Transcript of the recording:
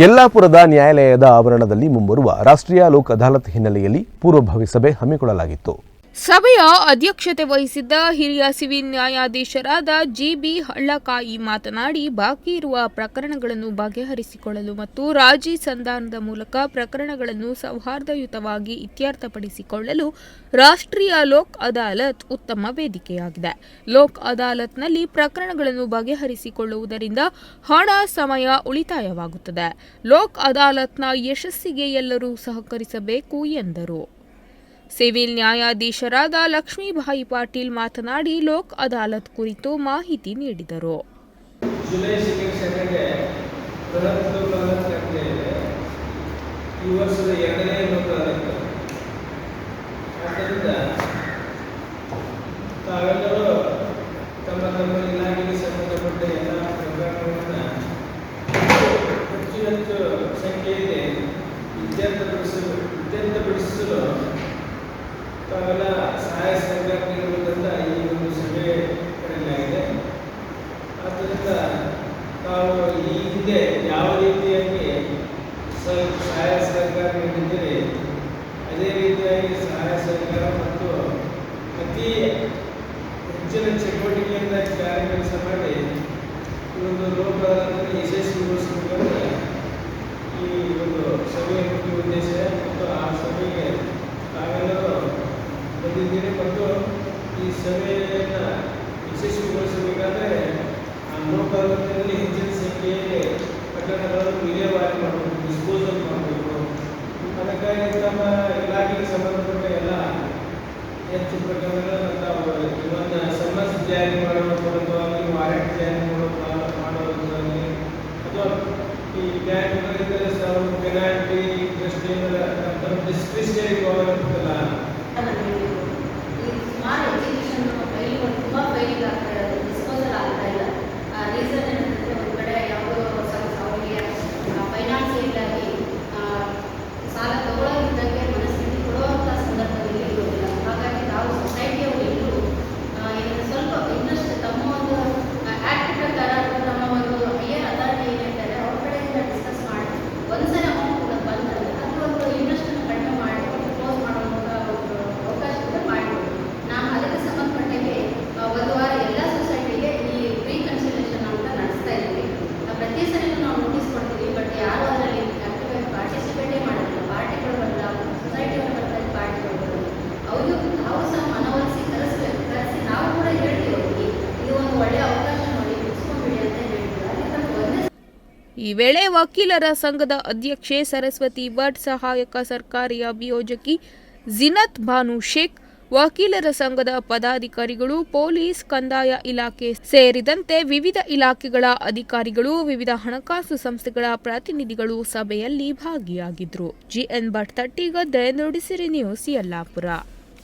ಯಲ್ಲಾಪುರದ ನ್ಯಾಯಾಲಯದ ಆವರಣದಲ್ಲಿ ಮುಂಬರುವ ರಾಷ್ಟ್ರೀಯ ಲೋಕ ಅದಾಲತ್ ಹಿನ್ನೆಲೆಯಲ್ಲಿ ಪೂರ್ವಭಾವಿ ಸಭೆ ಹಮ್ಮಿಕೊಳ್ಳಲಾಗಿತ್ತು. ಸಭೆಯ ಅಧ್ಯಕ್ಷತೆ ವಹಿಸಿದ್ದ ಹಿರಿಯ ಸಿವಿಲ್ ನ್ಯಾಯಾಧೀಶರಾದ ಜಿಬಿ ಹಳ್ಳಕಾಯಿ ಮಾತನಾಡಿ, ಬಾಕಿ ಇರುವ ಪ್ರಕರಣಗಳನ್ನು ಬಗೆಹರಿಸಿಕೊಳ್ಳಲು ಮತ್ತು ರಾಜಿ ಸಂಧಾನದ ಮೂಲಕ ಪ್ರಕರಣಗಳನ್ನು ಸೌಹಾರ್ದಯುತವಾಗಿ ಇತ್ಯರ್ಥಪಡಿಸಿಕೊಳ್ಳಲು ರಾಷ್ಟ್ರೀಯ ಲೋಕ್ ಅದಾಲತ್ ಉತ್ತಮ ವೇದಿಕೆಯಾಗಿದೆ. ಲೋಕ್ ಅದಾಲತ್ನಲ್ಲಿ ಪ್ರಕರಣಗಳನ್ನು ಬಗೆಹರಿಸಿಕೊಳ್ಳುವುದರಿಂದ ಹಣ, ಸಮಯ ಉಳಿತಾಯವಾಗುತ್ತದೆ. ಲೋಕ್ ಅದಾಲತ್ನ ಯಶಸ್ಸಿಗೆ ಎಲ್ಲರೂ ಸಹಕರಿಸಬೇಕು ಎಂದರು. ಸಿವಿಲ್ ನ್ಯಾಯಾಧೀಶರಾದ ಲಕ್ಷ್ಮೀಬಾಯಿ ಪಾಟೀಲ್ ಮಾತನಾಡಿ ಲೋಕ್ ಅದಾಲತ್ ಕುರಿತು ಮಾಹಿತಿ ನೀಡಿದರು. ಈ ವರ್ಷದ ಎರಡನೇ ಆದ್ದರಿಂದ ತಾವೆಲ್ಲರೂ ಇತ್ಯರ್ಥಪಡಿಸಲು ಇತ್ಯರ್ಥಪಡಿಸಲು ತಾವೆಲ್ಲ ಸಹಾಯ ಸಹಕಾರ ನೀಡುವುದರಿಂದ ಈ ಒಂದು ಸಭೆ ಕರೆಯಲಾಗಿದೆ. ಆದ್ದರಿಂದ ತಾವು ಈ ಹಿಂದೆ ಯಾವ ರೀತಿಯಾಗಿ ಸಹಾಯ ಸಹಕಾರ ನೀಡಿದ್ದೀರಿ ಅದೇ ರೀತಿಯಾಗಿ ಸಹಾಯ ಸಹಕಾರ ಮತ್ತು ಅತಿ ಹೆಚ್ಚಿನ ಚಟುವಟಿಕೆಯಿಂದ ಕಾರ್ಯ ಕೆಲಸ ಮಾಡಿ ಈ ಒಂದು ಲೋಕದಲ್ಲಿ ಯಶಸ್ವಿಗೊಳಿಸಬೇಕಂದ್ರೆ ಈ ಒಂದು ಸಭೆಯ ಮುಖ್ಯ ಉದ್ದೇಶ ಮತ್ತು ಆ ಸಭೆಗೆ ತಾವೆಲ್ಲರೂ ಬಂದಿದ್ದೀರಿ ಮತ್ತು ಈ ಸಭೆಯನ್ನು ಯಶಸ್ವಿಗೊಳಿಸಬೇಕಾದ್ರೆ ಲೋಕಾಯುಕ್ತದಲ್ಲಿ ಹೆಚ್ಚಿನ ಸಂಖ್ಯೆಯಲ್ಲಿ ಪ್ರಕರಣಗಳನ್ನು ವಿಲೇವಾರಿ ಮಾಡಬೇಕು ಡಿಸ್ಪೋಸಲ್ ಮಾಡಬೇಕು ಅದಕ್ಕಾಗಿ ತಮ್ಮ ಇಲಾಖೆಗೆ ಸಂಬಂಧಪಟ್ಟ ಎಲ್ಲ ಹೆಚ್ಚು ಪ್ರಕರಣಗಳನ್ನು ತಾವು ಇವನ್ನ ಸಮನ್ಸ್ ಜಾರಿ ಮಾಡುವ ಮೂಲಕವಾಗಿ ವಾರೆಂಟ್ ಜಾರಿ ಮಾಡುವ ಮಾಡುವುದರಲ್ಲಿ ಅಥವಾ ಈ ಬ್ಯಾಂಕ್ಗಳಿಂದ ತಾವು ಪೆನಾಲ್ಟಿ ಇಂಟ್ರೆಸ್ಟ್ ಡಿಸ್ಕ್ರಿಷನರಿ ಗೌರ್ಮೆಂಟ್ ಇರ್ತಲ್ಲ ಈ ವೇಳೆ ವಕೀಲರ ಸಂಘದ ಅಧ್ಯಕ್ಷೆ ಸರಸ್ವತಿ ಭಟ್, ಸಹಾಯಕ ಸರ್ಕಾರಿ ಅಭಿಯೋಜಕಿ ಜಿನತ್ ಭಾನು ಶೇಖ್, ವಕೀಲರ ಸಂಘದ ಪದಾಧಿಕಾರಿಗಳು, ಪೊಲೀಸ್, ಕಂದಾಯ ಇಲಾಖೆ ಸೇರಿದಂತೆ ವಿವಿಧ ಇಲಾಖೆಗಳ ಅಧಿಕಾರಿಗಳು, ವಿವಿಧ ಹಣಕಾಸು ಸಂಸ್ಥೆಗಳ ಪ್ರತಿನಿಧಿಗಳು ಸಭೆಯಲ್ಲಿ ಭಾಗಿಯಾಗಿದ್ದರು. GN Bhat Tattigadde Nudisiri news, Yellapur.